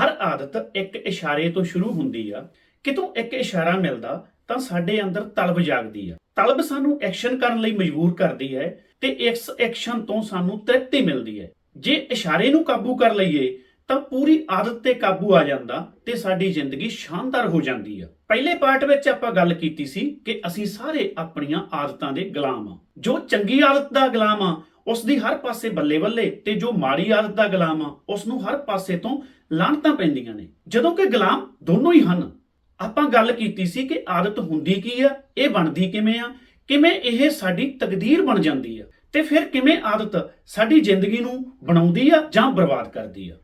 ਹਰ ਆਦਤ ਇੱਕ ਇਸ਼ਾਰੇ ਤੋਂ ਸ਼ੁਰੂ ਹੁੰਦੀ ਆ। ਕਿਤੋਂ ਇੱਕ ਇਸ਼ਾਰਾ ਮਿਲਦਾ, ਤਾਂ ਸਾਡੇ ਅੰਦਰ ਤਲਬ ਜਾਗਦੀ ਆ। ਤਲਬ ਸਾਨੂੰ ਐਕਸ਼ਨ ਕਰਨ ਲਈ ਮਜਬੂਰ ਕਰਦੀ ਹੈ ਤੇ ਇਸ ਐਕਸ਼ਨ ਤੋਂ ਸਾਨੂੰ ਤ੍ਰਿਪਤੀ ਮਿਲਦੀ ਹੈ। ਜੇ ਇਸ਼ਾਰੇ ਨੂੰ ਕਾਬੂ ਕਰ ਲਈਏ, ਤਾਂ ਪੂਰੀ ਆਦਤ ਤੇ ਕਾਬੂ ਆ ਜਾਂਦਾ ਤੇ ਸਾਡੀ ਜ਼ਿੰਦਗੀ ਸ਼ਾਨਦਾਰ ਹੋ ਜਾਂਦੀ ਆ। ਪਹਿਲੇ ਪਾਰਟ ਵਿੱਚ ਆਪਾਂ ਗੱਲ ਕੀਤੀ ਸੀ ਕਿ ਅਸੀਂ ਸਾਰੇ ਆਪਣੀਆਂ ਆਦਤਾਂ ਦੇ ਗੁਲਾਮ ਆ। ਜੋ ਚੰਗੀ ਆਦਤ ਦਾ ਗੁਲਾਮ ਆ ਉਸ ਦੀ ਹਰ ਪਾਸੇ ਬੱਲੇ ਬੱਲੇ ਤੇ ਜੋ ਮਾੜੀ ਆਦਤ ਦਾ ਗੁਲਾਮ ਆ ਉਸ ਨੂੰ ਹਰ ਪਾਸੇ ਤੋਂ ਲਾਹਣਤਾਂ ਪੈਂਦੀਆਂ ਨੇ। ਜਦੋਂ ਕਿ ਗੁਲਾਮ ਦੋਨੋਂ ਹੀ ਹਨ। ਆਪਾਂ ਗੱਲ ਕੀਤੀ ਸੀ ਕਿ ਆਦਤ ਹੁੰਦੀ ਕੀ ਆ, ਇਹ ਬਣਦੀ ਕਿਵੇਂ ਆ, ਕਿਵੇਂ ਇਹ ਸਾਡੀ ਤਕਦੀਰ ਬਣ ਜਾਂਦੀ ਆ, ਤੇ ਫਿਰ ਕਿਵੇਂ ਆਦਤ ਸਾਡੀ ਜ਼ਿੰਦਗੀ ਨੂੰ ਬਣਾਉਂਦੀ ਆ ਜਾਂ ਬਰਬਾਦ ਕਰਦੀ ਆ।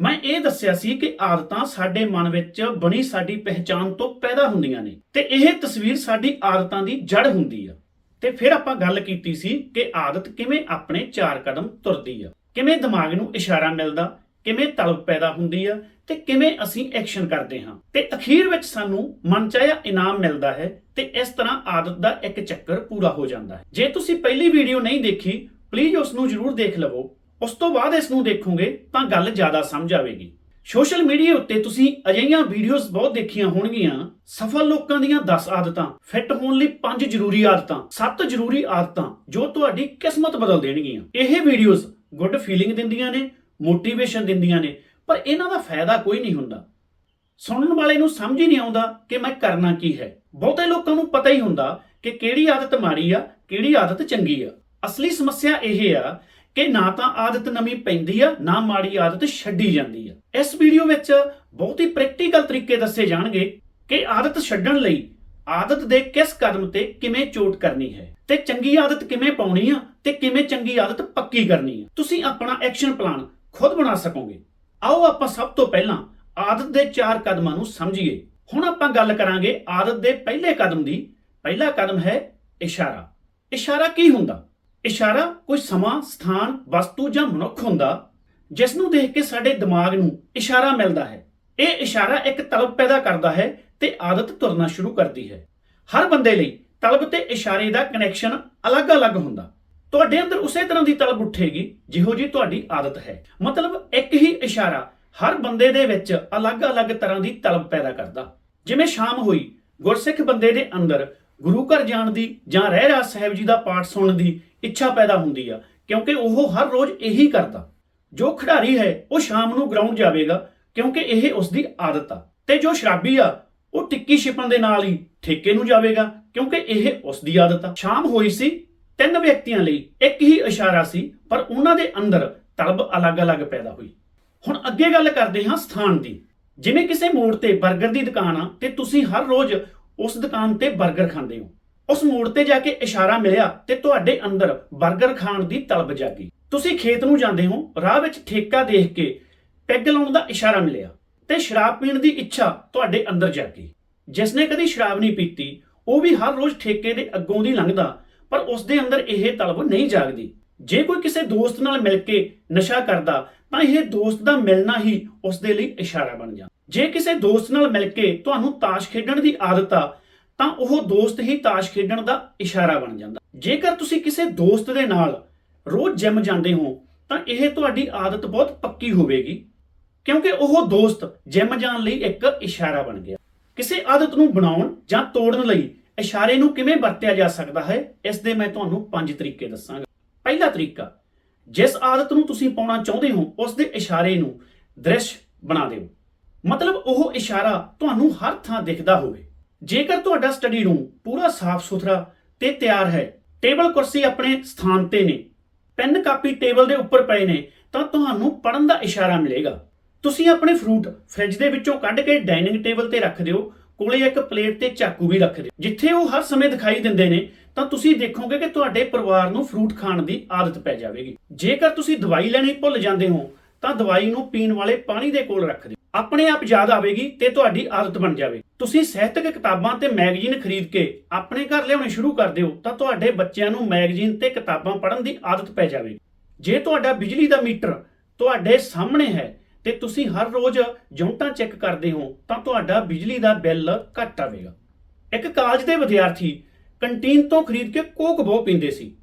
ਮੈਂ ਇਹ ਦੱਸਿਆ ਸੀ ਕਿ ਆਦਤਾਂ ਸਾਡੇ ਮਨ ਵਿੱਚ ਬਣੀ ਸਾਡੀ ਪਹਿਚਾਨ ਤੋਂ ਪੈਦਾ ਹੁੰਦੀਆਂ ਨੇ, ਤੇ ਇਹ ਤਸਵੀਰ ਸਾਡੀ ਆਦਤਾਂ ਦੀ ਜੜ ਹੁੰਦੀ ਆ। ਤੇ ਫਿਰ ਆਪਾਂ ਗੱਲ ਕੀਤੀ ਸੀ ਕਿ ਆਦਤ ਕਿਵੇਂ ਆਪਣੇ ਚਾਰ ਕਦਮ ਤੁਰਦੀ ਆ। ਕਿਵੇਂ ਦਿਮਾਗ ਨੂੰ ਇਸ਼ਾਰਾ ਮਿਲਦਾ, ਕਿਵੇਂ ਤਲਬ ਪੈਦਾ ਹੁੰਦੀ ਆ ਤੇ ਕਿਵੇਂ ਅਸੀਂ ਐਕਸ਼ਨ ਕਰਦੇ ਹਾਂ। ਤੇ ਅਖੀਰ ਵਿੱਚ ਸਾਨੂੰ ਮਨਚਾਹਿਆ ਇਨਾਮ ਮਿਲਦਾ ਹੈ ਤੇ ਇਸ ਤਰ੍ਹਾਂ ਆਦਤ ਦਾ ਇੱਕ ਚੱਕਰ ਪੂਰਾ ਹੋ ਜਾਂਦਾ ਹੈ। ਜੇ ਤੁਸੀਂ ਪਹਿਲੀ ਵੀਡੀਓ ਨਹੀਂ ਦੇਖੀ ਪਲੀਜ਼ ਉਸ ਨੂੰ ਜ਼ਰੂਰ ਦੇਖ ਲਵੋ। ਉਸ ਤੋਂ ਬਾਅਦ ਇਸ ਨੂੰ ਦੇਖੋਗੇ ਤਾਂ ਗੱਲ ਜ਼ਿਆਦਾ ਸਮਝ ਆਵੇਗੀ। ਸੋਸ਼ਲ ਮੀਡੀਆ ਉੱਤੇ ਤੁਸੀਂ ਅਜਿਹੀਆਂ ਵੀਡੀਓਜ਼ ਬਹੁਤ ਦੇਖੀਆਂ ਹੋਣਗੀਆਂ, ਸਫਲ ਲੋਕਾਂ ਦੀਆਂ 10 ਆਦਤਾਂ ਫਿੱਟ ਹੋਣ ਲਈ 5 ਜ਼ਰੂਰੀ ਆਦਤਾਂ 7 ਜ਼ਰੂਰੀ ਆਦਤਾਂ ਜੋ ਤੁਹਾਡੀ ਕਿਸਮਤ ਬਦਲ ਦੇਣਗੀਆਂ। ਇਹ ਵੀਡੀਓਜ਼ ਗੁੱਡ ਫੀਲਿੰਗ ਦਿੰਦੀਆਂ ਨੇ ਮੋਟੀਵੇਸ਼ਨ ਦਿੰਦੀਆਂ ਨੇ, ਪਰ ਇਹਨਾਂ ਦਾ ਫਾਇਦਾ ਕੋਈ ਨਹੀਂ ਹੁੰਦਾ। ਸੁਣਨ ਵਾਲੇ ਨੂੰ ਸਮਝ ਹੀ ਨਹੀਂ ਆਉਂਦਾ ਕਿ ਮੈਂ ਕਰਨਾ ਕੀ ਹੈ। ਬਹੁਤੇ ਲੋਕਾਂ ਨੂੰ ਪਤਾ ਹੀ ਹੁੰਦਾ ਕਿ ਕਿਹੜੀ ਆਦਤ ਮਾੜੀ ਆ, ਕਿਹੜੀ ਆਦਤ ਚੰਗੀ ਆ। ਅਸਲੀ ਸਮੱਸਿਆ ਇਹ ਆ ਕਿ ਨਾ ਤਾਂ ਆਦਤ ਨਵੀਂ ਪੈਂਦੀ ਆ, ਨਾ ਮਾੜੀ ਆਦਤ ਛੱਡੀ ਜਾਂਦੀ ਆ। ਇਸ ਵੀਡੀਓ ਵਿੱਚ ਬਹੁਤ ਹੀ ਪ੍ਰੈਕਟੀਕਲ ਤਰੀਕੇ ਦੱਸੇ ਜਾਣਗੇ ਕਿ ਆਦਤ ਛੱਡਣ ਲਈ ਆਦਤ ਦੇ ਕਿਸ ਕਦਮ ਤੇ ਕਿਵੇਂ ਚੋਟ ਕਰਨੀ ਹੈ ਤੇ ਚੰਗੀ ਆਦਤ ਕਿਵੇਂ ਪਾਉਣੀ ਆ ਤੇ ਕਿਵੇਂ ਚੰਗੀ ਆਦਤ ਪੱਕੀ ਕਰਨੀ ਆ। ਤੁਸੀਂ ਆਪਣਾ ਐਕਸ਼ਨ ਪਲਾਨ ਖੁਦ ਬਣਾ ਸਕੋਗੇ। ਆਓ ਆਪਾਂ ਸਭ ਤੋਂ ਪਹਿਲਾਂ ਆਦਤ ਦੇ ਚਾਰ ਕਦਮਾਂ ਨੂੰ ਸਮਝੀਏ। ਹੁਣ ਆਪਾਂ ਗੱਲ ਕਰਾਂਗੇ ਆਦਤ ਦੇ ਪਹਿਲੇ ਕਦਮ ਦੀ। ਪਹਿਲਾ ਕਦਮ ਹੈ ਇਸ਼ਾਰਾ। ਇਸ਼ਾਰਾ ਕੀ ਹੁੰਦਾ? ਇਸ਼ਾਰਾ ਕੋਈ ਸਮਾਂ, ਸਥਾਨ, ਵਸਤੂ ਜਾਂ ਮਨੁੱਖ ਹੁੰਦਾ ਜਿਸ ਨੂੰ ਦੇਖ ਕੇ ਸਾਡੇ ਦਿਮਾਗ ਨੂੰ ਇਸ਼ਾਰਾ ਮਿਲਦਾ ਹੈ। ਇਹ ਇਸ਼ਾਰਾ ਇੱਕ ਤਲਬ ਪੈਦਾ ਕਰਦਾ ਹੈ ਤੇ ਆਦਤ ਤੁਰਨਾ ਸ਼ੁਰੂ ਕਰਦੀ ਹੈ। ਹਰ ਬੰਦੇ ਲਈ ਤਲਬ ਤੇ ਇਸ਼ਾਰੇ ਦਾ ਕਨੈਕਸ਼ਨ ਅਲੱਗ-ਅਲੱਗ ਹੁੰਦਾ। ਤੁਹਾਡੇ ਅੰਦਰ ਉਸੇ ਤਰ੍ਹਾਂ ਦੀ ਤਲਬ ਉੱਠੇਗੀ, ਜਿਹੋ ਜੀ ਤੁਹਾਡੀ ਆਦਤ ਹੈ। ਮਤਲਬ ਇੱਕ ਹੀ ਇਸ਼ਾਰਾ ਹਰ ਬੰਦੇ ਦੇ ਵਿੱਚ ਅਲੱਗ-ਅਲੱਗ ਤਰ੍ਹਾਂ ਦੀ ਤਲਬ ਪੈਦਾ ਕਰਦਾ। ਜਿਵੇਂ ਸ਼ਾਮ ਹੋਈ, ਗੁਰਸਿੱਖ ਬੰਦੇ ਦੇ ਅੰਦਰ ਗੁਰੂ ਘਰ ਜਾਣ ਦੀ ਜਾਂ ਰਹਿ ਰਹਿਰਾਸ ਸਾਹਿਬ ਜੀ ਦਾ ਪਾਠ ਸੁਣਨ ਦੀ ਇੱਛਾ ਪੈਦਾ ਹੁੰਦੀ ਆ, ਕਿਉਂਕਿ ਉਹ ਹਰ ਰੋਜ਼ ਇਹੀ ਕਰਦਾ। ਜੋ ਖਿਡਾਰੀ ਹੈ, ਉਹ ਸ਼ਾਮ ਨੂੰ ਗਰਾਊਂਡ ਜਾਵੇਗਾ, ਕਿਉਂਕਿ ਇਹ ਉਸ ਦੀ ਆਦਤ ਆ। ਤੇ ਜੋ ਸ਼ਰਾਬੀ ਆ, ਉਹ ਟਿੱਕੀ ਛਿਪਣ ਦੇ ਨਾਲ ਹੀ ਠੇਕੇ ਨੂੰ ਜਾਵੇਗਾ, ਕਿਉਂਕਿ ਇਹ ਉਸ ਦੀ ਆਦਤ ਆ। ਸ਼ਾਮ ਹੋਈ ਸੀ, ਤਿੰਨ ਵਿਅਕਤੀਆਂ ਲਈ ਇੱਕ ਹੀ ਇਸ਼ਾਰਾ ਸੀ, ਪਰ ਉਹਨਾਂ ਦੇ ਅੰਦਰ ਤਲਬ ਅਲੱਗ-ਅਲੱਗ ਪੈਦਾ ਹੋਈ। ਹੁਣ ਅੱਗੇ ਗੱਲ ਕਰਦੇ ਹਾਂ ਸਥਾਨ ਦੀ। ਜਿਵੇਂ ਕਿਸੇ ਮੋੜ ਤੇ 버ਗਰ ਦੀ ਦੁਕਾਨ ਆ, ਤੇ ਤੁਸੀਂ ਹਰ ਰੋਜ਼ ਉਸ ਦੁਕਾਨ ਤੇ 버ਗਰ ਖਾਂਦੇ ਹੋ। ਉਸ ਮੋੜ ਤੇ ਜਾ ਕੇ ਇਸ਼ਾਰਾ ਮਿਲਿਆ ਤੇ ਤੁਹਾਡੇ ਅੰਦਰ 버ਗਰ ਖਾਣ ਦੀ ਤਲਬ ਜਾਗੀ। ਤੁਸੀਂ ਖੇਤ ਨੂੰ ਜਾਂਦੇ ਹੋ, ਰਾਹ ਵਿੱਚ ਠੇਕਾ ਦੇਖ ਕੇ ਪੈਗ ਲਾਉਣ ਦਾ ਇਸ਼ਾਰਾ ਮਿਲਿਆ ਤੇ ਸ਼ਰਾਬ ਪੀਣ ਦੀ ਇੱਛਾ ਤੁਹਾਡੇ ਅੰਦਰ ਜਾਗੀ। ਜਿਸ ਨੇ ਕਦੀ ਸ਼ਰਾਬ ਨਹੀਂ ਪੀਤੀ, ਉਹ ਵੀ ਹਰ ਰੋਜ਼ ਠੇਕੇ ਦੇ ਅੱਗੋਂ ਦੀ ਲੰਘਦਾ, ਪਰ ਉਸ ਦੇ ਅੰਦਰ ਇਹ ਤਲਬ ਨਹੀਂ ਜਾਗਦੀ। ਜੇ ਕੋਈ ਕਿਸੇ ਦੋਸਤ ਨਾਲ ਮਿਲ ਕੇ ਨਸ਼ਾ ਕਰਦਾ, ਤਾਂ ਇਹ ਦੋਸਤ ਦਾ ਮਿਲਣਾ ਹੀ ਉਸ ਦੇ ਲਈ ਇਸ਼ਾਰਾ ਬਣ ਜਾਂਦਾ। ਜੇ ਕਿਸੇ ਦੋਸਤ ਨਾਲ ਮਿਲ ਕੇ ਤੁਹਾਨੂੰ ਤਾਸ਼ ਖੇਡਣ ਦੀ ਆਦਤ ਆ, ਤਾਂ ਉਹ ਦੋਸਤ ਹੀ ਤਾਸ਼ ਖੇਡਣ ਦਾ ਇਸ਼ਾਰਾ ਬਣ ਜਾਂਦਾ। ਜੇਕਰ ਤੁਸੀਂ ਕਿਸੇ ਦੋਸਤ ਦੇ ਨਾਲ ਰੋਜ਼ ਜਿਮ ਜਾਂਦੇ ਹੋ, ਤਾਂ ਇਹ ਤੁਹਾਡੀ ਆਦਤ ਬਹੁਤ ਪੱਕੀ ਹੋਵੇਗੀ, ਕਿਉਂਕਿ ਉਹ ਦੋਸਤ ਜਿਮ ਜਾਣ ਲਈ ਇੱਕ ਇਸ਼ਾਰਾ ਬਣ ਗਿਆ। ਕਿਸੇ ਆਦਤ ਨੂੰ ਬਣਾਉਣ ਜਾਂ ਤੋੜਨ ਲਈ ਇਸ਼ਾਰੇ ਨੂੰ ਕਿਵੇਂ ਵਰਤਿਆ ਜਾ ਸਕਦਾ ਹੈ, ਇਸ ਦੇ ਮੈਂ ਤੁਹਾਨੂੰ ਪੰਜ ਤਰੀਕੇ ਦੱਸਾਂਗਾ। ਪਹਿਲਾ ਤਰੀਕਾ, ਜਿਸ ਆਦਤ ਨੂੰ ਤੁਸੀਂ ਪਾਉਣਾ ਚਾਹੁੰਦੇ ਹੋ, ਉਸ ਦੇ ਇਸ਼ਾਰੇ ਨੂੰ ਦ੍ਰਿਸ਼ ਬਣਾ ਦਿਓ। ਮਤਲਬ ਉਹ ਇਸ਼ਾਰਾ ਤੁਹਾਨੂੰ ਹਰ ਥਾਂ ਦਿਖਦਾ ਹੋਵੇ। ਜੇਕਰ ਤੁਹਾਡਾ ਸਟੱਡੀ ਰੂਮ ਪੂਰਾ ਸਾਫ਼ ਸੁਥਰਾ ਤੇ ਤਿਆਰ ਹੈ ਟੇਬਲ ਕੁਰਸੀ ਆਪਣੇ ਸਥਾਨ ਤੇ ਨੇ ਪੈਨ ਕਾਪੀ ਟੇਬਲ ਦੇ ਉੱਪਰ ਪਏ ਨੇ, ਤਾਂ ਤੁਹਾਨੂੰ ਪੜਨ ਦਾ ਇਸ਼ਾਰਾ ਮਿਲੇਗਾ। ਤੁਸੀਂ ਆਪਣੇ ਫਰੂਟ ਫ੍ਰਿਜ ਦੇ ਵਿੱਚੋਂ ਕੱਢ ਕੇ ਡਾਈਨਿੰਗ ਟੇਬਲ ਤੇ ਰੱਖ ਦਿਓ, ਕੋਲੇ ਇੱਕ ਪਲੇਟ ਤੇ ਚਾਕੂ ਵੀ ਰੱਖ ਦਿਓ। ਜਿੱਥੇ ਉਹ ਹਰ ਸਮੇਂ ਦਿਖਾਈ ਦਿੰਦੇ ਨੇ, ਤਾਂ ਤੁਸੀਂ ਦੇਖੋਗੇ ਕਿ ਤੁਹਾਡੇ ਪਰਿਵਾਰ ਨੂੰ ਫਰੂਟ ਖਾਣ ਦੀ ਆਦਤ ਪੈ ਜਾਵੇਗੀ। ਜੇਕਰ ਤੁਸੀਂ ਦਵਾਈ ਲੈਣੀ ਭੁੱਲ ਜਾਂਦੇ ਹੋ ਤਾਂ ਦਵਾਈ ਨੂੰ ਪੀਣ ਵਾਲੇ ਪਾਣੀ ਦੇ ਕੋਲ ਰੱਖ ਦਿਓ। ਆਪਣੇ ਆਪ ਯਾਦ ਆਵੇਗੀ ਤੇ ਤੁਹਾਡੀ ਆਦਤ ਬਣ ਜਾਵੇ। ਤੁਸੀਂ ਸਾਹਿਤਕ ਕਿਤਾਬਾਂ ਤੇ ਮੈਗਜ਼ੀਨ ਖਰੀਦ ਕੇ ਆਪਣੇ ਘਰ ਲਿਆਉਣੇ ਸ਼ੁਰੂ ਕਰ ਦਿਓ ਤਾਂ ਤੁਹਾਡੇ ਬੱਚਿਆਂ ਨੂੰ ਮੈਗਜ਼ੀਨ ਤੇ ਕਿਤਾਬਾਂ ਪੜ੍ਹਨ ਦੀ ਆਦਤ ਪੈ ਜਾਵੇਗੀ ਜੇ ਤੁਹਾਡਾ ਬਿਜਲੀ ਦਾ ਮੀਟਰ ਤੁਹਾਡੇ ਸਾਹਮਣੇ ਹੈ ਤੇ ਤੁਸੀਂ ਹਰ ਰੋਜ਼ ਯੂਨਿਟਾਂ ਚੈੱਕ ਕਰਦੇ ਹੋ ਤਾਂ ਤੁਹਾਡਾ ਬਿਜਲੀ ਦਾ ਬਿੱਲ ਘੱਟ ਆਵੇਗਾ। ਇੱਕ ਕਾਲਜ ਦੇ ਵਿਦਿਆਰਥੀ ਕੰਟੀਨ ਤੋਂ ਖਰੀਦ ਕੇ ਕੋਕ ਬਹੁਤ ਪੀਂਦੇ ਸੀ।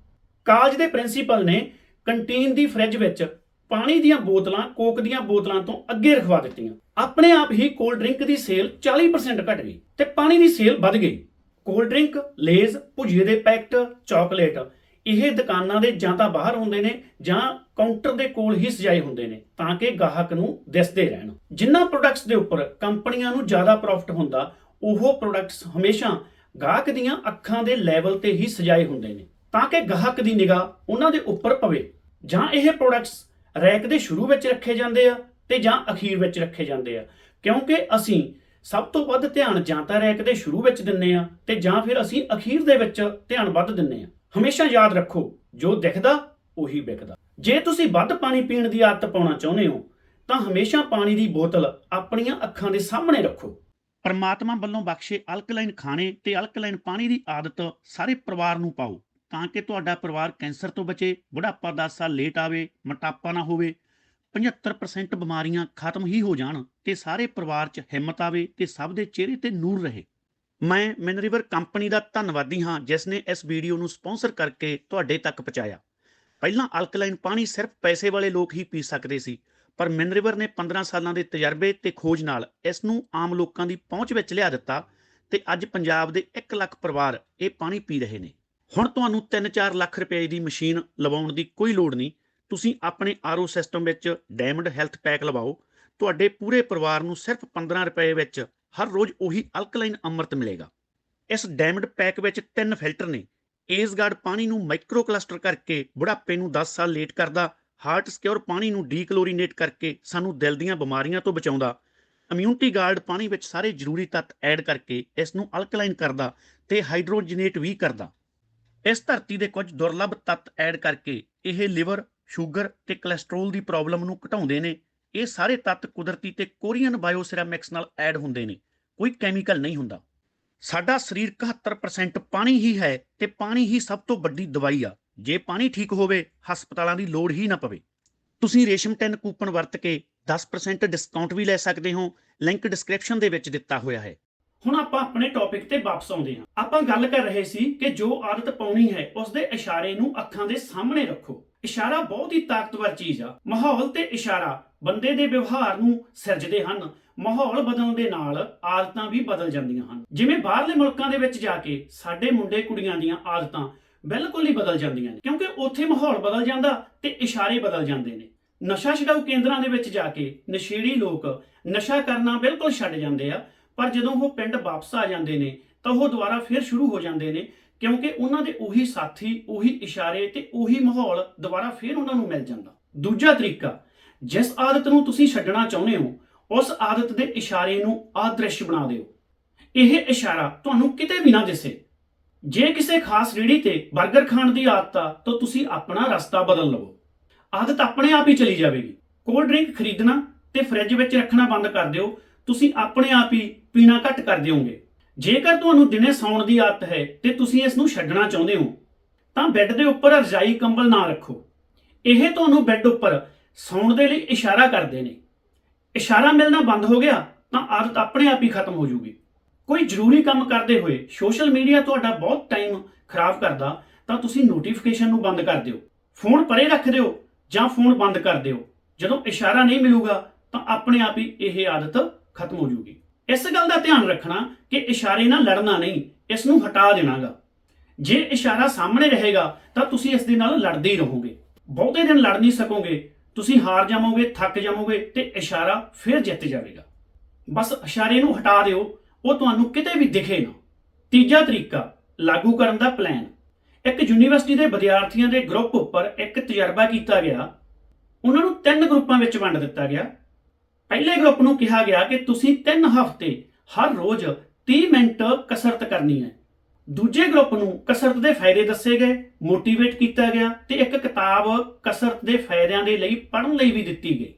ਕਾਲਜ ਦੇ ਪ੍ਰਿੰਸੀਪਲ ਨੇ ਕੰਟੀਨ ਦੀ ਫ੍ਰਿਜ ਵਿੱਚ ਪਾਣੀ ਦੀਆਂ ਬੋਤਲਾਂ, ਕੋਕ ਦੀਆਂ ਬੋਤਲਾਂ ਤੋਂ ਅੱਗੇ ਰਖਵਾ ਦਿੱਤੀਆਂ। ਆਪਣੇ ਆਪ ਹੀ ਕੋਲਡ ਡਰਿੰਕ ਦੀ ਸੇਲ 40% ਘਟ ਗਈ ਤੇ ਪਾਣੀ ਦੀ ਸੇਲ ਵੱਧ ਗਈ। ਕੋਲਡ ਡਰਿੰਕ ਲੇਜ਼ ਭੁਜੀਏ ਦੇ ਪੈਕਟ ਚਾਕਲੇਟ ਇਹ ਦੁਕਾਨਾਂ ਦੇ ਜਾਂ ਤਾਂ ਬਾਹਰ ਹੁੰਦੇ ਨੇ ਜਾਂ ਕਾਊਂਟਰ ਦੇ ਕੋਲ ਹੀ ਸਜਾਏ ਹੁੰਦੇ ਨੇ ਤਾਂ ਕਿ ਗਾਹਕ ਨੂੰ ਦਿਸਦੇ ਰਹਿਣ। ਜਿਨ੍ਹਾਂ ਪ੍ਰੋਡਕਟਸ ਦੇ ਉੱਪਰ ਕੰਪਨੀਆਂ ਨੂੰ ਜ਼ਿਆਦਾ ਪ੍ਰੋਫਿਟ ਹੁੰਦਾ, ਉਹ ਪ੍ਰੋਡਕਟਸ ਹਮੇਸ਼ਾ ਗਾਹਕ ਦੀਆਂ ਅੱਖਾਂ ਦੇ ਲੈਵਲ ਤੇ ਹੀ ਸਜਾਏ ਹੁੰਦੇ ਨੇ ਤਾਂ ਕਿ ਗਾਹਕ ਦੀ ਨਿਗਾਹ ਉਹਨਾਂ ਦੇ ਉੱਪਰ ਪਵੇ। ਜਾਂ ਇਹ ਪ੍ਰੋਡਕਟਸ ਰੈਕ ਦੇ ਸ਼ੁਰੂ ਵਿੱਚ ਰੱਖੇ ਜਾਂਦੇ ਆ ਤੇ ਜਾਂ ਅਖੀਰ ਵਿੱਚ ਰੱਖੇ ਜਾਂਦੇ ਆ। ਕਿਉਂਕਿ ਅਸੀਂ ਸਭ ਤੋਂ ਵੱਧ ਧਿਆਨ ਜਾਂ ਤਾਂ ਰੈਕ ਦੇ ਸ਼ੁਰੂ ਵਿੱਚ ਦਿੰਨੇ ਆ ਤੇ ਜਾਂ ਫਿਰ ਅਸੀਂ ਅਖੀਰ ਦੇ ਵਿੱਚ ਧਿਆਨ ਵੱਧ ਦਿੰਨੇ ਆ। ਹਮੇਸ਼ਾ ਯਾਦ ਰੱਖੋ, ਜੋ ਦਿਖਦਾ, ਉਹੀ ਵਿਕਦਾ। ਜੇ ਤੁਸੀਂ ਵੱਧ ਪਾਣੀ ਪੀਣ ਦੀ ਆਦਤ ਪਾਉਣਾ ਚਾਹੁੰਦੇ ਹੋ, ਤਾਂ ਹਮੇਸ਼ਾ ਪਾਣੀ ਦੀ ਬੋਤਲ ਆਪਣੀਆਂ ਅੱਖਾਂ ਦੇ ਸਾਹਮਣੇ ਰੱਖੋ। ਪਰਮਾਤਮਾ ਵੱਲੋਂ ਬਖਸ਼ੇ ਅਲਕਲਾਈਨ ਖਾਣੇ ਤੇ ਅਲਕਲਾਈਨ ਪਾਣੀ ਦੀ ਆਦਤ ਸਾਰੇ ਪਰਿਵਾਰ ਨੂੰ ਪਾਓ। ਤਾਂ ਕਿ ਤੁਹਾਡਾ ਪਰਿਵਾਰ ਕੈਂਸਰ ਤੋਂ ਬਚੇ, ਬੁਢਾਪਾ 10 ਸਾਲ ਲੇਟ ਆਵੇ, ਮੋਟਾਪਾ ਨਾ ਹੋਵੇ 75% ਬਿਮਾਰੀਆਂ ਖਤਮ ਹੀ ਹੋ ਜਾਣ ਤੇ ਸਾਰੇ ਪਰਿਵਾਰ 'ਚ ਹਿੰਮਤ ਆਵੇ ਤੇ ਸਭ ਦੇ ਚਿਹਰੇ ਤੇ ਨੂਰ ਰਹੇ। ਮੈਂ ਮਿਨਰੀਵਰ ਕੰਪਨੀ ਦਾ ਧੰਨਵਾਦੀ ਹਾਂ, ਜਿਸ ਨੇ ਇਸ ਵੀਡੀਓ ਨੂੰ ਸਪਾਂਸਰ ਕਰਕੇ ਤੁਹਾਡੇ ਤੱਕ ਪਹੁੰਚਾਇਆ। ਪਹਿਲਾਂ ਅਲਕਲਾਈਨ ਪਾਣੀ ਸਿਰਫ ਪੈਸੇ ਵਾਲੇ ਲੋਕ ਹੀ ਪੀ ਸਕਦੇ ਸੀ, ਪਰ ਮਿਨਰੀਵਰ ਨੇ 15 ਸਾਲਾਂ ਦੇ ਤਜਰਬੇ ਤੇ ਖੋਜ ਨਾਲ ਇਸ ਨੂੰ ਆਮ ਲੋਕਾਂ ਦੀ ਪਹੁੰਚ ਵਿੱਚ ਲਿਆ ਦਿੱਤਾ ਤੇ ਅੱਜ ਪੰਜਾਬ ਦੇ 1 ਲੱਖ ਪਰਿਵਾਰ ਇਹ ਪਾਣੀ ਪੀ ਰਹੇ ਨੇ। ਹੁਣ ਤੁਹਾਨੂੰ 3-4 ਲੱਖ ਰੁਪਏ ਦੀ ਮਸ਼ੀਨ ਲਵਾਉਣ ਦੀ ਕੋਈ ਲੋੜ ਨਹੀਂ। ਤੁਸੀਂ ਆਪਣੇ ਆਰਓ ਸਿਸਟਮ ਵਿੱਚ ਡਾਇਮੰਡ ਹੈਲਥ ਪੈਕ ਲਵਾਓ। ਤੁਹਾਡੇ ਪੂਰੇ ਪਰਿਵਾਰ ਨੂੰ ਸਿਰਫ 15 ਰੁਪਏ ਵਿੱਚ ਹਰ ਰੋਜ਼ ਉਹੀ ਅਲਕਲਾਈਨ ਅੰਮ੍ਰਿਤ ਮਿਲੇਗਾ। ਇਸ ਡਾਇਮੰਡ ਪੈਕ ਵਿੱਚ ਤਿੰਨ ਫਿਲਟਰ ਨੇ। ਏਜ਼ ਗਾਰਡ ਪਾਣੀ ਨੂੰ ਮਾਈਕਰੋ ਕਲਸਟਰ ਕਰਕੇ ਬੁਢਾਪੇ ਨੂੰ 10 ਸਾਲ ਲੇਟ ਕਰਦਾ, ਹਾਰਟ ਸਿਕਿਉਰ ਪਾਣੀ ਨੂੰ ਡੀਕਲੋਰੀਨੇਟ ਕਰਕੇ ਸਾਨੂੰ ਦਿਲ ਦੀਆਂ ਬਿਮਾਰੀਆਂ ਤੋਂ ਬਚਾਉਂਦਾ। ਇਮਿਊਨਿਟੀ ਗਾਰਡ ਪਾਣੀ ਵਿੱਚ ਸਾਰੇ ਜ਼ਰੂਰੀ ਤੱਤ ਐਡ ਕਰਕੇ ਇਸ ਨੂੰ ਅਲਕਲਾਈਨ ਕਰਦਾ ਤੇ ਹਾਈਡਰੋਜਨੇਟ ਵੀ ਕਰਦਾ। ਇਸ ਧਰਤੀ ਦੇ ਕੁਝ ਦੁਰਲੱਭ ਤੱਤ ਐਡ ਕਰਕੇ ਇਹ ਲਿਵਰ, ਸ਼ੂਗਰ ਤੇ ਕੋਲੇਸਟ੍ਰੋਲ ਦੀ ਪ੍ਰੋਬਲਮ ਨੂੰ ਘਟਾਉਂਦੇ ਨੇ। ਇਹ ਸਾਰੇ ਤੱਤ ਕੁਦਰਤੀ ਤੇ ਕੋਰੀਅਨ ਬਾਇਓਸਿਰਾਮਿਕਸ ਨਾਲ ਐਡ ਹੁੰਦੇ ਨੇ। ਕੋਈ ਕੈਮੀਕਲ ਨਹੀਂ ਹੁੰਦਾ। ਸਾਡਾ ਸਰੀਰ 71% ਪਾਣੀ ਹੀ ਹੈ ਤੇ ਪਾਣੀ ਹੀ ਸਭ ਤੋਂ ਵੱਡੀ ਦਵਾਈ ਆ। ਜੇ ਪਾਣੀ ਠੀਕ ਹੋਵੇ, ਹਸਪਤਾਲਾਂ ਦੀ ਲੋੜ ਹੀ ਨਾ ਪਵੇ। ਤੁਸੀਂ ਰੇਸ਼ਮ 10 ਕੂਪਨ ਵਰਤ ਕੇ 10% ਡਿਸਕਾਊਂਟ ਵੀ ਲੈ ਸਕਦੇ ਹੋ। ਲਿੰਕ ਡਿਸਕ੍ਰਿਪਸ਼ਨ ਦੇ ਵਿੱਚ ਦਿੱਤਾ ਹੋਇਆ ਹੈ। ਹੁਣ ਆਪਾਂ ਆਪਣੇ ਟੌਪਿਕ ਤੇ ਵਾਪਸ ਆਉਂਦੇ ਹਾਂ। ਆਪਾਂ ਗੱਲ ਕਰ ਰਹੇ ਸੀ ਕਿ ਜੋ ਆਦਤ ਪਾਉਣੀ ਹੈ ਉਸ ਦੇ ਇਸ਼ਾਰੇ ਨੂੰ ਅੱਖਾਂ ਦੇ ਸਾਹਮਣੇ ਰੱਖੋ। ਇਸ਼ਾਰਾ ਬਹੁਤ ਹੀ ਤਾਕਤਵਰ ਚੀਜ਼ ਆ। ਮਾਹੌਲ ਤੇ ਇਸ਼ਾਰਾ ਬੰਦੇ ਦੇ ਵਿਵਹਾਰ ਨੂੰ ਸਿਰਜਦੇ ਹਨ। ਮਾਹੌਲ ਬਦਲਣ ਦੇ ਨਾਲ ਆਦਤਾਂ ਵੀ ਬਦਲ ਜਾਂਦੀਆਂ ਹਨ। ਜਿਵੇਂ ਬਾਹਰਲੇ ਮੁਲਕਾਂ ਦੇ ਵਿੱਚ ਜਾ ਕੇ ਸਾਡੇ ਮੁੰਡੇ ਕੁੜੀਆਂ ਦੀਆਂ ਆਦਤਾਂ ਬਿਲਕੁਲ ਹੀ ਬਦਲ ਜਾਂਦੀਆਂ ਨੇ। ਕਿਉਂਕਿ ਉੱਥੇ ਮਾਹੌਲ ਬਦਲ ਜਾਂਦਾ ਤੇ ਇਸ਼ਾਰੇ ਬਦਲ ਜਾਂਦੇ ਨੇ। ਨਸ਼ਾ ਛਡਾਊ ਕੇਂਦਰਾਂ ਦੇ ਵਿੱਚ ਜਾ ਕੇ ਨਸ਼ੇੜੀ ਲੋਕ ਨਸ਼ਾ ਕਰਨਾ ਬਿਲਕੁਲ ਛੱਡ ਜਾਂਦੇ ਆ। ਪਰ ਜਦੋਂ ਉਹ ਪਿੰਡ ਵਾਪਸ ਆ ਜਾਂਦੇ ਨੇ, ਤਾਂ ਉਹ ਦੁਬਾਰਾ ਫਿਰ ਸ਼ੁਰੂ ਹੋ ਜਾਂਦੇ ਨੇ, ਕਿਉਂਕਿ ਉਹਨਾਂ ਦੇ ਉਹੀ ਸਾਥੀ, ਉਹੀ ਇਸ਼ਾਰੇ ਤੇ ਉਹੀ ਮਾਹੌਲ ਦੁਬਾਰਾ ਫਿਰ ਉਹਨਾਂ ਨੂੰ ਮਿਲ ਜਾਂਦਾ। ਦੂਜਾ ਤਰੀਕਾ, ਜਿਸ ਆਦਤ ਨੂੰ ਤੁਸੀਂ ਛੱਡਣਾ ਚਾਹੁੰਦੇ ਹੋ, ਉਸ ਆਦਤ ਦੇ ਇਸ਼ਾਰੇ ਨੂੰ ਆਦ੍ਰਿਸ਼ ਬਣਾ ਦਿਓ। ਇਹ ਇਸ਼ਾਰਾ ਤੁਹਾਨੂੰ ਕਿਤੇ ਵੀ ਨਾ ਦਿਸੇ। ਜੇ ਕਿਸੇ ਖਾਸ ਰੇੜੀ ਤੇ 버ਗਰ ਖਾਣ ਦੀ ਆਦਤ ਆ, ਤਾਂ ਤੁਸੀਂ ਆਪਣਾ ਰਸਤਾ ਬਦਲ ਲਵੋ। ਆਦਤ ਆਪਣੇ ਆਪ ਹੀ ਚਲੀ ਜਾਵੇਗੀ। ਕੋਲਡ ਡਰਿੰਕ ਖਰੀਦਣਾ ਤੇ ਫ੍ਰਿਜ ਵਿੱਚ ਰੱਖਣਾ ਬੰਦ ਕਰ ਦਿਓ ਤੁਸੀਂ ਆਪਣੇ ਆਪ ਹੀ ਪੀਣਾ ਘੱਟ ਕਰ ਦਿਓਗੇ। ਜੇਕਰ ਤੁਹਾਨੂੰ ਦਿਨੇ ਸੌਣ ਦੀ ਆਦਤ ਹੈ ਤੇ ਤੁਸੀਂ ਇਸ ਨੂੰ ਛੱਡਣਾ ਚਾਹੁੰਦੇ ਹੋ, ਤਾਂ ਬੈੱਡ ਦੇ ਉੱਪਰ ਰਜਾਈ ਕੰਬਲ ਨਾ ਰੱਖੋ। ਇਹ ਤੁਹਾਨੂੰ ਬੈੱਡ ਉੱਪਰ ਸੌਣ ਦੇ ਲਈ ਇਸ਼ਾਰਾ ਕਰਦੇ ਨੇ। ਇਸ਼ਾਰਾ ਮਿਲਣਾ ਬੰਦ ਹੋ ਗਿਆ, ਤਾਂ ਆਦਤ ਆਪਣੇ ਆਪ ਹੀ ਖਤਮ ਹੋ ਜੂਗੀ। ਕੋਈ ਜ਼ਰੂਰੀ ਕੰਮ ਕਰਦੇ ਹੋਏ ਸੋਸ਼ਲ ਮੀਡੀਆ ਤੁਹਾਡਾ ਬਹੁਤ ਟਾਈਮ ਖਰਾਬ ਕਰਦਾ, ਤਾਂ ਤੁਸੀਂ ਨੋਟੀਫਿਕੇਸ਼ਨ ਨੂੰ ਬੰਦ ਕਰ ਦਿਓ। ਫੋਨ ਪਰੇ ਰੱਖ ਦਿਓ ਜਾਂ ਫੋਨ ਬੰਦ ਕਰ ਦਿਓ। ਜਦੋਂ ਇਸ਼ਾਰਾ ਨਹੀਂ ਮਿਲੂਗਾ, ਤਾਂ ਆਪਣੇ ਆਪ ਹੀ ਇਹ ਆਦਤ ਖਤਮ ਹੋ ਜੂਗੀ। ਇਸ ਗੱਲ ਦਾ ਧਿਆਨ ਰੱਖਣਾ ਕਿ ਇਸ਼ਾਰੇ ਨਾਲ ਲੜਨਾ ਨਹੀਂ ਇਸ ਨੂੰ ਹਟਾ ਦੇਣਾਗਾ। ਜੇ ਇਸ਼ਾਰਾ ਸਾਹਮਣੇ ਰਹੇਗਾ, ਤਾਂ ਤੁਸੀਂ ਇਸ ਦੇ ਨਾਲ ਲੜਦੇ ਹੀ ਰਹੋਗੇ। ਬਹੁਤੇ ਦਿਨ ਲੜ ਨਹੀਂ ਸਕੋਗੇ, ਤੁਸੀਂ ਹਾਰ ਜਾਵੋਗੇ, ਥੱਕ ਜਾਵੋਗੇ ਤੇ ਇਸ਼ਾਰਾ ਫਿਰ ਜਿੱਤ ਜਾਵੇਗਾ। ਬਸ ਇਸ਼ਾਰੇ ਨੂੰ ਹਟਾ ਦਿਓ, ਉਹ ਤੁਹਾਨੂੰ ਕਿਤੇ ਵੀ ਦਿਖੇ ਨਾ। ਤੀਜਾ ਤਰੀਕਾ, ਲਾਗੂ ਕਰਨ ਦਾ ਪਲਾਨ ਇੱਕ ਯੂਨੀਵਰਸਿਟੀ ਦੇ ਵਿਦਿਆਰਥੀਆਂ ਦੇ ਗਰੁੱਪ ਉੱਪਰ ਇੱਕ ਤਜਰਬਾ ਕੀਤਾ ਗਿਆ। ਉਹਨਾਂ ਨੂੰ ਤਿੰਨ ਗਰੁੱਪਾਂ ਵਿੱਚ ਵੰਡ ਦਿੱਤਾ ਗਿਆ। ਪਹਿਲੇ ਗਰੁੱਪ ਨੂੰ ਕਿਹਾ ਗਿਆ ਕਿ ਤੁਸੀਂ 3 ਹਫ਼ਤੇ ਹਰ ਰੋਜ਼ 30 ਮਿੰਟ ਕਸਰਤ ਕਰਨੀ ਹੈ। ਦੂਜੇ ਗਰੁੱਪ ਨੂੰ ਕਸਰਤ ਦੇ ਫਾਇਦੇ ਦੱਸੇ ਗਏ, ਮੋਟੀਵੇਟ ਕੀਤਾ ਗਿਆ ਤੇ ਇੱਕ ਕਿਤਾਬ ਕਸਰਤ ਦੇ ਫਾਇਦਿਆਂ ਦੇ ਲਈ ਪੜ੍ਹਨ ਲਈ ਵੀ ਦਿੱਤੀ ਗਈ।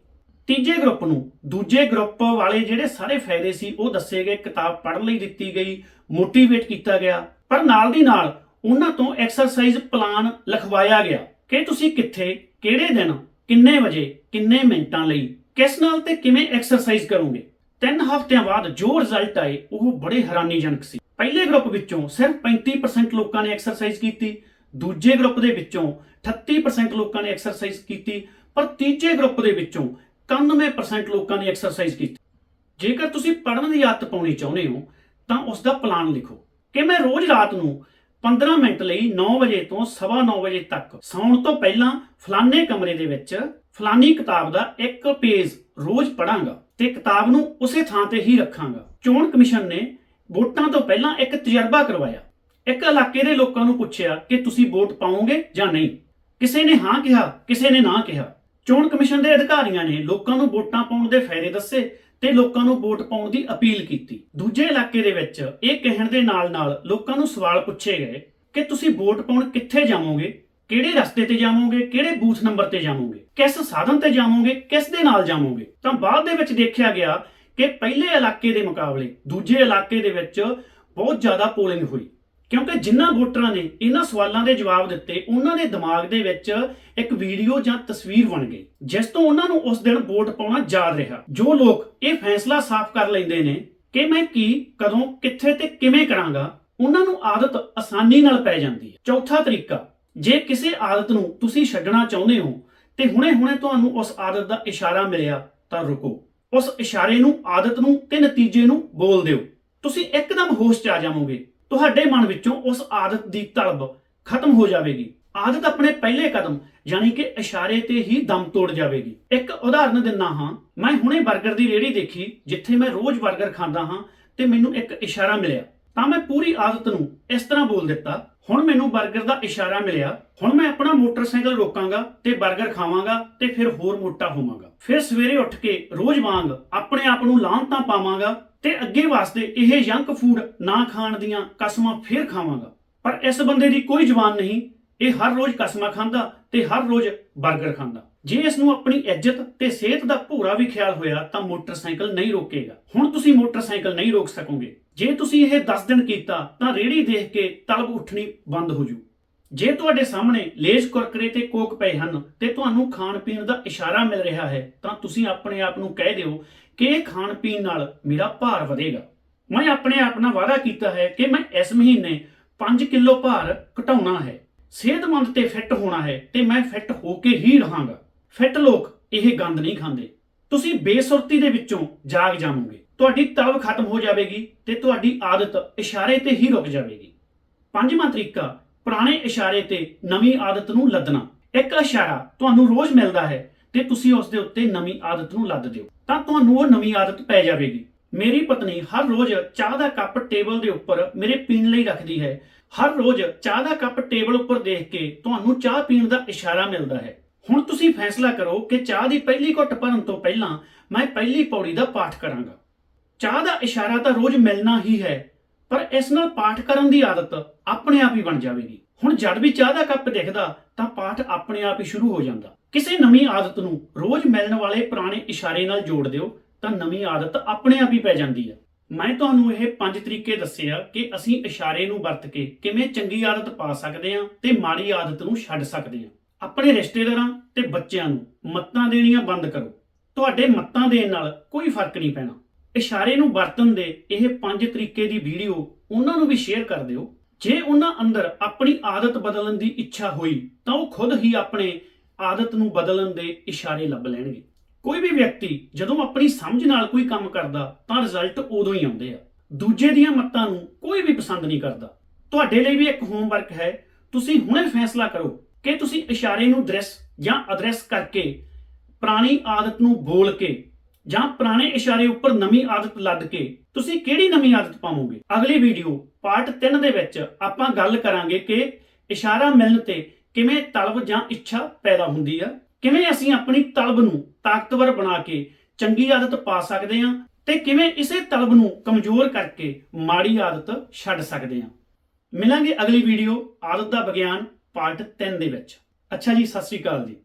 ਤੀਜੇ ਗਰੁੱਪ ਨੂੰ ਦੂਜੇ ਗਰੁੱਪ ਵਾਲੇ ਜਿਹੜੇ ਸਾਰੇ ਫਾਇਦੇ ਸੀ ਉਹ ਦੱਸੇ ਗਏ, ਕਿਤਾਬ ਪੜ੍ਹਨ ਲਈ ਦਿੱਤੀ ਗਈ, ਮੋਟੀਵੇਟ ਕੀਤਾ ਗਿਆ। ਪਰ ਨਾਲ ਦੀ ਨਾਲ ਉਹਨਾਂ ਤੋਂ ਐਕਸਰਸਾਈਜ਼ ਪਲਾਨ ਲਿਖਵਾਇਆ ਗਿਆ ਕਿ ਤੁਸੀਂ ਕਿੱਥੇ, ਕਿਹੜੇ ਦਿਨ, ਕਿੰਨੇ ਵਜੇ, ਕਿੰਨੇ ਮਿੰਟਾਂ ਲਈ ਕਿਸ ਨਾਲ ਤੇ ਕਿਵੇਂ ਐਕਸਰਸਾਈਜ਼ ਕਰੋਗੇ? ਤਿੰਨ ਹਫ਼ਤਿਆਂ ਬਾਅਦ ਜੋ ਰਿਜ਼ਲਟ ਆਏ, ਉਹ ਬੜੇ ਹੈਰਾਨੀਜਨਕ ਸੀ। ਪਹਿਲੇ ਗਰੁੱਪ ਵਿੱਚੋਂ ਸਿਰਫ 35% ਲੋਕਾਂ ਨੇ ਐਕਸਰਸਾਈਜ਼ ਕੀਤੀ, ਦੂਜੇ ਗਰੁੱਪ ਦੇ ਵਿੱਚੋਂ 38% ਲੋਕਾਂ ਨੇ ਐਕਸਰਸਾਈਜ਼ ਕੀਤੀ, ਪਰ ਤੀਜੇ ਗਰੁੱਪ ਦੇ ਵਿੱਚੋਂ 91% ਲੋਕਾਂ ਨੇ ਐਕਸਰਸਾਈਜ਼ ਕੀਤੀ। ਜੇਕਰ ਤੁਸੀਂ ਪੜ੍ਹਨ ਦੀ ਆਦਤ ਪਾਉਣੀ ਚਾਹੁੰਦੇ ਹੋ, ਤਾਂ ਉਸ ਦਾ ਪਲਾਨ ਲਿਖੋ ਕਿ ਮੈਂ ਰੋਜ਼ ਰਾਤ ਨੂੰ 15 ਮਿੰਟ ਲਈ 9 ਵਜੇ ਤੋਂ 9:30 ਵਜੇ ਤੱਕ ਸੌਣ ਤੋਂ ਪਹਿਲਾਂ ਫਲਾਣੇ ਕਮਰੇ ਦੇ ਵਿੱਚ ਫਲਾਨੀ ਕਿਤਾਬ ਦਾ ਇੱਕ ਪੇਜ ਰੋਜ਼ ਪੜਾਂਗਾ ਤੇ ਕਿਤਾਬ ਨੂੰ ਉਸੇ ਥਾਂ ਤੇ ਹੀ ਰੱਖਾਂਗਾ। ਚੋਣ ਕਮਿਸ਼ਨ ਨੇ ਵੋਟਾਂ ਤੋਂ ਪਹਿਲਾਂ ਇੱਕ ਤਜਰਬਾ ਕਰਵਾਇਆ। ਇੱਕ ਇਲਾਕੇ ਦੇ ਲੋਕਾਂ ਨੂੰ ਪੁੱਛਿਆ ਕਿ ਤੁਸੀਂ ਵੋਟ ਪਾਓਗੇ ਜਾਂ ਨਹੀਂ। ਕਿਸੇ ਨੇ ਹਾਂ ਕਿਹਾ, ਕਿਸੇ ਨੇ ਨਾ ਕਿਹਾ। ਚੋਣ ਕਮਿਸ਼ਨ ਦੇ ਅਧਿਕਾਰੀਆਂ ਨੇ ਲੋਕਾਂ ਨੂੰ ਵੋਟਾਂ ਪਾਉਣ ਦੇ ਫਾਇਦੇ ਦੱਸੇ ਤੇ ਲੋਕਾਂ ਨੂੰ ਵੋਟ ਪਾਉਣ ਦੀ ਅਪੀਲ ਕੀਤੀ। ਦੂਜੇ ਇਲਾਕੇ ਦੇ ਵਿੱਚ ਇਹ ਕਹਿਣ ਦੇ ਨਾਲ-ਨਾਲ ਲੋਕਾਂ ਨੂੰ ਸਵਾਲ ਪੁੱਛੇ ਗਏ ਕਿ ਤੁਸੀਂ ਵੋਟ ਪਾਉਣ ਕਿੱਥੇ ਜਾਵੋਗੇ? ਕਿਹੜੇ ਰਸਤੇ ਤੇ ਜਾਵੋਗੇ, ਕਿਹੜੇ ਬੂਥ ਨੰਬਰ ਤੇ ਜਾਵੋਗੇ, ਕਿਸ ਸਾਧਨ ਤੇ ਜਾਵੋਗੇ, ਕਿਸ ਦੇ ਨਾਲ ਜਾਵੋਗੇ। ਤਾਂ ਬਾਅਦ ਦੇ ਵਿੱਚ ਦੇਖਿਆ ਗਿਆ ਕਿ ਪਹਿਲੇ ਇਲਾਕੇ ਦੇ ਮੁਕਾਬਲੇ ਦੂਜੇ ਇਲਾਕੇ ਦੇ ਵਿੱਚ ਬਹੁਤ ਜ਼ਿਆਦਾ ਪੋਲਿੰਗ ਹੋਈ। ਕਿਉਂਕਿ ਜਿਨ੍ਹਾਂ ਵੋਟਰਾਂ ਨੇ ਇਹਨਾਂ ਸਵਾਲਾਂ ਦੇ ਜਵਾਬ ਦਿੱਤੇ, ਉਹਨਾਂ ਦੇ ਦਿਮਾਗ ਦੇ ਵਿੱਚ ਇੱਕ ਵੀਡੀਓ ਜਾਂ ਤਸਵੀਰ ਬਣ ਗਈ, ਜਿਸ ਤੋਂ ਉਹਨਾਂ ਨੂੰ ਉਸ ਦਿਨ ਵੋਟ ਪਾਉਣਾ ਯਾਦ ਰਿਹਾ। ਜੋ ਲੋਕ ਇਹ ਫੈਸਲਾ ਸਾਫ਼ ਕਰ ਲੈਂਦੇ ਨੇ ਕਿ ਮੈਂ ਕੀ, ਕਦੋਂ, ਕਿੱਥੇ ਤੇ ਕਿਵੇਂ ਕਰਾਂਗਾ, ਉਹਨਾਂ ਨੂੰ ਆਦਤ ਆਸਾਨੀ ਨਾਲ ਪੈ ਜਾਂਦੀ ਹੈ। ਚੌਥਾ ਤਰੀਕਾ ਜੇ ਕਿਸੇ ਆਦਤ ਨੂੰ ਤੁਸੀਂ ਛੱਡਣਾ ਚਾਹੁੰਦੇ ਹੋ ਤੇ ਹੁਣੇ-ਹੁਣੇ ਤੁਹਾਨੂੰ ਉਸ ਆਦਤ ਦਾ ਇਸ਼ਾਰਾ ਮਿਲਿਆ, ਤਾਂ ਰੁਕੋ। ਉਸ ਇਸ਼ਾਰੇ ਨੂੰ, ਆਦਤ ਨੂੰ ਤੇ ਨਤੀਜੇ ਨੂੰ ਬੋਲ ਦਿਓ। ਤੁਸੀਂ ਇੱਕਦਮ ਹੋਸ਼ 'ਚ ਆ ਜਾਵੋਗੇ। ਤੁਹਾਡੇ ਮਨ ਵਿੱਚੋਂ ਉਸ ਆਦਤ ਦੀ ਤਲਬ ਖਤਮ ਹੋ ਜਾਵੇਗੀ। ਆਦਤ ਆਪਣੇ ਪਹਿਲੇ ਕਦਮ, ਯਾਨੀ ਕਿ ਇਸ਼ਾਰੇ ਤੇ ਹੀ ਦਮ ਤੋੜ ਜਾਵੇਗੀ। ਇੱਕ ਉਦਾਹਰਨ ਦਿੰਨਾ ਹਾਂ, ਮੈਂ ਹੁਣੇ 버ਗਰ ਦੀ ਰੇਹੜੀ ਦੇਖੀ, ਜਿੱਥੇ ਮੈਂ ਰੋਜ਼ 버ਗਰ ਖਾਂਦਾ ਹਾਂ ਤੇ ਮੈਨੂੰ ਇੱਕ ਇਸ਼ਾਰਾ ਮਿਲਿਆ। ਤਾਂ ਮੈਂ ਪੂਰੀ ਆਦਤ ਨੂੰ ਇਸ ਤਰ੍ਹਾਂ ਬੋਲ ਦਿੱਤਾ ਹੁਣ ਮੈਨੂੰ 버ਗਰ ਦਾ ਇਸ਼ਾਰਾ ਮਿਲਿਆ। ਹੁਣ ਮੈਂ ਆਪਣਾ ਮੋਟਰਸਾਈਕਲ ਰੋਕਾਂਗਾ ਤੇ 버ਗਰ ਖਾਵਾਂਗਾ ਤੇ ਫਿਰ ਹੋਰ ਮੋਟਾ ਹੋਵਾਂਗਾ। ਫਿਰ ਸਵੇਰੇ ਉੱਠ ਕੇ ਰੋਜ਼ ਵਾਂਗ ਆਪਣੇ ਆਪ ਨੂੰ ਲਾਂਤਾਂ ਪਾਵਾਂਗਾ ਤੇ ਅੱਗੇ ਵਾਸਤੇ ਇਹ ਯੰਕ ਫੂਡ ਨਾ ਖਾਣ ਦੀਆਂ ਕਸਮਾਂ ਫਿਰ ਖਾਵਾਂਗਾ। ਪਰ ਇਸ ਬੰਦੇ ਦੀ ਕੋਈ ਜ਼ੁਬਾਨ ਨਹੀਂ, ਇਹ ਹਰ ਰੋਜ਼ ਕਸਮਾਂ ਖਾਂਦਾ ਤੇ ਹਰ ਰੋਜ਼ 버ਗਰ ਖਾਂਦਾ। ਜੇ ਇਸ ਨੂੰ ਆਪਣੀ ਇੱਜ਼ਤ ਤੇ ਸਿਹਤ ਦਾ ਭੂਰਾ ਵੀ ਖਿਆਲ ਹੋਇਆ ਤਾਂ ਮੋਟਰਸਾਈਕਲ ਨਹੀਂ ਰੋਕੇਗਾ। ਹੁਣ ਤੁਸੀਂ ਮੋਟਰਸਾਈਕਲ ਨਹੀਂ ਰੋਕ ਸਕੋਗੇ। ਜੇ ਤੁਸੀਂ ਇਹ 10 ਦਿਨ ਕੀਤਾ ਤਾਂ ਰੇੜੀ ਦੇਖ ਕੇ ਤਲਬ ਉੱਠਣੀ ਬੰਦ ਹੋ ਜੂ। ਜੇ ਤੁਹਾਡੇ ਸਾਹਮਣੇ ਲੇਜ਼ ਕੁਰਕਰੇ ਤੇ ਕੋਕ ਪਏ ਹਨ ਤੇ ਤੁਹਾਨੂੰ ਖਾਣ ਪੀਣ ਦਾ ਇਸ਼ਾਰਾ ਮਿਲ ਰਿਹਾ ਹੈ, ਤਾਂ ਤੁਸੀਂ ਆਪਣੇ ਆਪ ਨੂੰ ਕਹਿ ਦਿਓ ਕਿ ਇਹ ਖਾਣ ਪੀਣ ਨਾਲ ਮੇਰਾ ਭਾਰ ਵਧੇਗਾ। ਮੈਂ ਆਪਣੇ ਆਪ ਨਾਲ ਵਾਅਦਾ ਕੀਤਾ ਹੈ ਕਿ ਮੈਂ ਇਸ ਮਹੀਨੇ 5 ਕਿਲੋ ਭਾਰ ਘਟਾਉਣਾ ਹੈ। ਸਿਹਤਮੰਦ ਤੇ ਫਿੱਟ ਹੋਣਾ ਹੈ ਤੇ ਮੈਂ ਫਿੱਟ ਹੋ ਕੇ ਹੀ ਰਹਾਂਗਾ। ਫਿੱਟ ਲੋਕ ਇਹ ਗੰਦ ਨਹੀਂ ਖਾਂਦੇ। ਤੁਸੀਂ ਬੇਸੁਰਤੀ ਦੇ ਵਿੱਚੋਂ ਜਾਗ ਜਾਵੋਗੇ। ਤੁਹਾਡੀ ਤਲਬ ਖਤਮ ਹੋ ਜਾਵੇਗੀ ਤੇ ਤੁਹਾਡੀ ਆਦਤ ਇਸ਼ਾਰੇ ਤੇ ਹੀ ਰੁਕ ਜਾਵੇਗੀ। ਪੰਜਵਾਂ ਤਰੀਕਾ, ਪੁਰਾਣੇ ਇਸ਼ਾਰੇ ਤੇ ਨਵੀਂ ਆਦਤ ਨੂੰ ਲੱਦਣਾ। ਇੱਕ ਇਸ਼ਾਰਾ ਤੁਹਾਨੂੰ ਰੋਜ਼ ਮਿਲਦਾ ਹੈ ਤੇ ਤੁਸੀਂ ਉਸ ਦੇ ਉੱਤੇ ਨਵੀਂ ਆਦਤ ਨੂੰ ਲੱਦ ਦਿਓ। ਤਾਂ ਤੁਹਾਨੂੰ ਉਹ ਨਵੀਂ ਆਦਤ ਪੈ ਜਾਵੇਗੀ। ਮੇਰੀ ਪਤਨੀ ਹਰ ਰੋਜ਼ ਚਾਹ ਦਾ ਕੱਪ ਟੇਬਲ ਦੇ ਉੱਪਰ ਮੇਰੇ ਪੀਣ ਲਈ ਰੱਖਦੀ ਹੈ ਹਰ ਰੋਜ਼ ਚਾਹ ਦਾ ਕੱਪ ਟੇਬਲ ਉੱਪਰ ਦੇਖ ਕੇ ਤੁਹਾਨੂੰ ਚਾਹ ਪੀਣ ਦਾ ਇਸ਼ਾਰਾ ਮਿਲਦਾ ਹੈ। ਹੁਣ ਤੁਸੀਂ ਫੈਸਲਾ ਕਰੋ ਕਿ ਚਾਹ ਦੀ ਪਹਿਲੀ ਘੁੱਟ ਭਰਨ ਤੋਂ ਪਹਿਲਾਂ ਮੈਂ ਪਹਿਲੀ ਪੌੜੀ ਦਾ ਪਾਠ ਕਰਾਂਗਾ। ਚਾਹ ਦਾ ਇਸ਼ਾਰਾ ਤਾਂ ਰੋਜ਼ ਮਿਲਣਾ ਹੀ ਹੈ, ਪਰ ਇਸ ਨਾਲ ਪਾਠ ਕਰਨ ਦੀ ਆਦਤ ਆਪਣੇ ਆਪ ਹੀ ਬਣ ਜਾਵੇਗੀ। ਹੁਣ ਜਦ ਵੀ ਚਾਹ ਦਾ ਕੱਪ ਦਿਖਦਾ ਤਾਂ ਪਾਠ ਆਪਣੇ ਆਪ ਹੀ ਸ਼ੁਰੂ ਹੋ ਜਾਂਦਾ। ਕਿਸੇ ਨਵੀਂ ਆਦਤ ਨੂੰ ਰੋਜ਼ ਮਿਲਣ ਵਾਲੇ ਪੁਰਾਣੇ ਇਸ਼ਾਰੇ ਨਾਲ ਜੋੜ ਦਿਓ ਤਾਂ ਨਵੀਂ ਆਦਤ ਆਪਣੇ ਆਪ ਹੀ ਪੈ ਜਾਂਦੀ ਹੈ। ਮੈਂ ਤੁਹਾਨੂੰ ਇਹ ਪੰਜ ਤਰੀਕੇ ਦੱਸੇ ਆ ਕਿ ਅਸੀਂ ਇਸ਼ਾਰੇ ਨੂੰ ਵਰਤ ਕੇ ਕਿਵੇਂ ਚੰਗੀ ਆਦਤ ਪਾ ਸਕਦੇ ਹਾਂ ਤੇ ਮਾੜੀ ਆਦਤ ਨੂੰ ਛੱਡ ਸਕਦੇ ਹਾਂ ਆਪਣੇ ਰਿਸ਼ਤੇਦਾਰਾਂ ਤੇ ਬੱਚਿਆਂ ਨੂੰ ਮੱਤਾਂ ਦੇਣੀਆਂ ਬੰਦ ਕਰੋ। ਤੁਹਾਡੇ ਮੱਤਾਂ ਦੇਣ ਨਾਲ ਕੋਈ ਫ਼ਰਕ ਨਹੀਂ ਪੈਣਾ। ਇਸ਼ਾਰੇ ਨੂੰ ਵਰਤਣ ਦੇ ਇਹ ਪੰਜ ਤਰੀਕੇ ਦੀ ਵੀਡੀਓ ਉਹਨਾਂ ਨੂੰ ਵੀ ਸ਼ੇਅਰ ਕਰ ਦਿਓ। ਜੇ ਉਹਨਾਂ ਅੰਦਰ ਆਪਣੀ ਆਦਤ ਬਦਲਣ ਦੀ ਇੱਛਾ ਹੋਈ, ਤਾਂ ਉਹ ਖੁਦ ਹੀ ਆਪਣੇ ਆਦਤ ਨੂੰ ਬਦਲਣ ਦੇ ਇਸ਼ਾਰੇ ਲੱਭ ਲੈਣਗੇ। ਕੋਈ ਵੀ ਵਿਅਕਤੀ ਜਦੋਂ ਆਪਣੀ ਸਮਝ ਨਾਲ ਕੋਈ ਕੰਮ ਕਰਦਾ, ਤਾਂ ਰਿਜ਼ਲਟ ਉਦੋਂ ਹੀ ਆਉਂਦੇ ਆ। ਦੂਜੇ ਦੀਆਂ ਮੱਤਾਂ ਨੂੰ ਕੋਈ ਵੀ ਪਸੰਦ ਨਹੀਂ ਕਰਦਾ। ਤੁਹਾਡੇ ਲਈ ਵੀ ਇੱਕ ਹੋਮਵਰਕ ਹੈ। ਤੁਸੀਂ ਹੁਣੇ ਫੈਸਲਾ ਕਰੋ ਕਿ ਤੁਸੀਂ ਇਸ਼ਾਰੇ ਨੂੰ ਦ੍ਰਿਸ਼ ਜਾਂ ਅਦ੍ਰਿਸ਼ ਕਰਕੇ ਪੁਰਾਣੀ ਆਦਤ ਨੂੰ ਬੋਲ ਕੇ ਜਾਂ ਪੁਰਾਣੇ ਇਸ਼ਾਰੇ ਉੱਪਰ ਨਵੀਂ ਆਦਤ ਲੱਦ ਕੇ ਤੁਸੀਂ ਕਿਹੜੀ ਨਵੀਂ ਆਦਤ ਪਾਵੋਗੇ? ਅਗਲੀ ਵੀਡੀਓ ਪਾਰਟ 3 ਦੇ ਵਿੱਚ ਆਪਾਂ ਗੱਲ ਕਰਾਂਗੇ ਕਿ ਇਸ਼ਾਰਾ ਮਿਲਣ ਤੇ ਕਿਵੇਂ ਤਲਬ ਜਾਂ ਇੱਛਾ ਪੈਦਾ ਹੁੰਦੀ ਆ। ਕਿਵੇਂ ਅਸੀਂ ਆਪਣੀ ਤਲਬ ਨੂੰ ਤਾਕਤਵਰ ਬਣਾ ਕੇ ਚੰਗੀ ਆਦਤ ਪਾ ਸਕਦੇ ਹਾਂ ਤੇ ਕਿਵੇਂ ਇਸੇ ਤਲਬ ਨੂੰ ਕਮਜ਼ੋਰ ਕਰਕੇ ਮਾੜੀ ਆਦਤ ਛੱਡ ਸਕਦੇ ਹਾਂ? ਮਿਲਾਂਗੇ ਅਗਲੀ ਵੀਡੀਓ ਆਦਤ ਦਾ ਵਿਗਿਆਨ ਪਾਰਟ 3 ਦੇ ਵਿੱਚ। ਅੱਛਾ ਜੀ, ਸਤਿ ਸ੍ਰੀ ਅਕਾਲ ਜੀ।